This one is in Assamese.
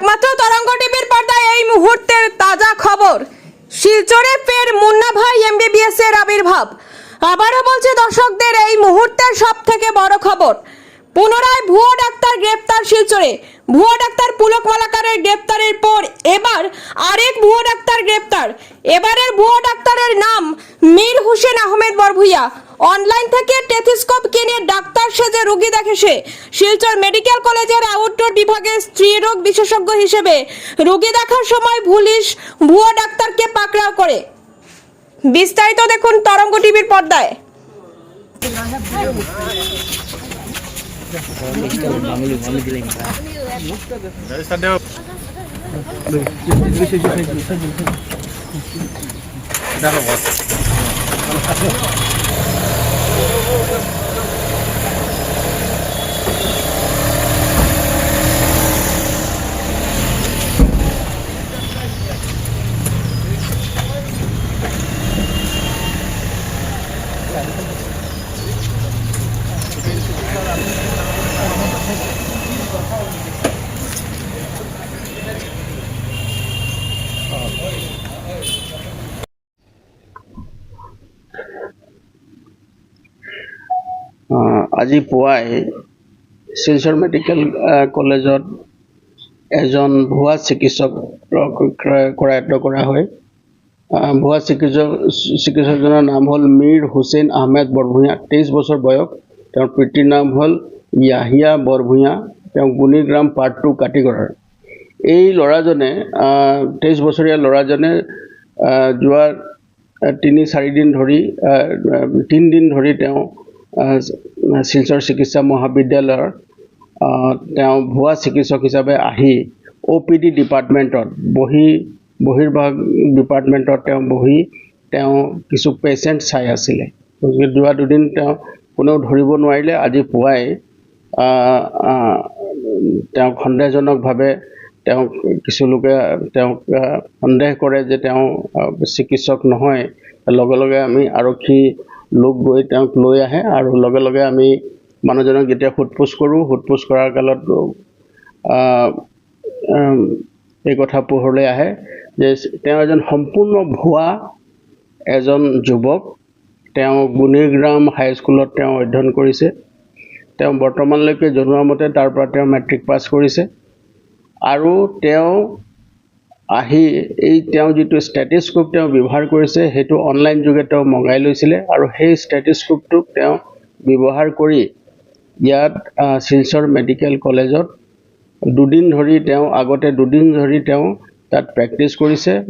একমাত্র তরঙ্গ টিভির পর্দায় এই মুহূর্তের তাজা খবর। শিলচরে ফের মুন্না ভাই এমবিবিএস এর আবির্ভাব। আবারও বলছে দর্শকদের এই মুহূর্তের সব থেকে বড় খবর। পুনরায় ভুয়ো ডাক্তার গ্রেপ্তার শিলচরে। ভুয়ো ডাক্তার পুলক মালাকারের গ্রেপ্তারের পর এবার আরেক ভুয়ো ডাক্তার গ্রেপ্তার। এবারের ভুয়ো ডাক্তারের নাম মীর হোসেন আহমেদ বরভুইয়া। অনলাইন থেকে টেথিস্কোপ কিনে ডাক্তার সেজে রোগী দেখে সে। শিলচর মেডিকেল কলেজের আউটডোর বিভাগের স্ত্রীরোগ বিশেষজ্ঞ হিসেবে রোগী দেখার সময় পুলিশ ভুয়ো ডাক্তারকে পাকড়াও করে। বিস্তারিত দেখুন তরঙ্গ টিভির পর্দায়। আহ, আজি পুৱাই শিলচৰ মেডিকেল কলেজত এজন ভুৱা চিকিৎসক কৰায়ত্ব কৰা হয়। ভুৱা চিকিৎসক চিকিৎসকজনৰ নাম হ'ল মীৰ হুছেইন আহমেদ বৰভূঞা তেইছ বছৰ বয়স। তেওঁৰ পিতৃৰ নাম হ'ল য়াহিয়া বৰভূঞা। তেওঁ গুণিগ্ৰাম পাৰ্ট টু কাটিগড়ৰ। এই ল'ৰাজনে তেইছ বছৰীয়া ল'ৰাজনে যোৱা তিনি চাৰিদিন ধৰি তিনিদিন ধৰি তেওঁ শিলচৰ চিকিৎসা মহাবিদ্যালয়ৰ তেওঁ ভুৱা চিকিৎসক হিচাপে আহি অ' পি ডি ডিপাৰ্টমেণ্টত বহি বহিৰ্ভাগ ডিপাৰ্টমেণ্টত তেওঁ বহি তেওঁ কিছু পেচেণ্ট চাই আছিলে। গতিকে যোৱা দুদিন তেওঁ কোনেও ধৰিব নোৱাৰিলে আজি পুৱাই তেওঁক সন্দেহজনকভাৱে তেওঁক কিছু লোকে তেওঁক সন্দেহ কৰে যে তেওঁ চিকিৎসক নহয়। লগে লগে আমি আৰক্ষী লোক গৈ তেওঁক লৈ আহে আৰু লগে লগে আমি মানুহজনক যেতিয়া সোধ পোছ কৰোঁ সোধ পোছ কৰাৰ কালত এই কথা পোহৰলৈ আহে যে তেওঁ এজন সম্পূৰ্ণ ভুৱা এজন যুৱক। তেওঁ গুণিগ্ৰাম হাইস্কুলত তেওঁ অধ্যয়ন কৰিছে। তেওঁ বৰ্তমানলৈকে জনোৱা মতে তাৰ পৰা তেওঁ মেট্ৰিক পাছ কৰিছে। আৰু তেওঁ আহি এই তেওঁ যিটো ষ্টেটিস্কোপ তেওঁ ব্যৱহাৰ কৰিছে সেইটো অনলাইন যোগে তেওঁ মগাই লৈছিলে আৰু সেই ষ্টেটিস্কোপটোক তেওঁ ব্যৱহাৰ কৰি ইয়াত শিলচৰ মেডিকেল কলেজত দুদিন ধৰি তেওঁ আগতে দুদিন ধৰি তেওঁ তাত প্ৰেক্টিছ কৰিছে।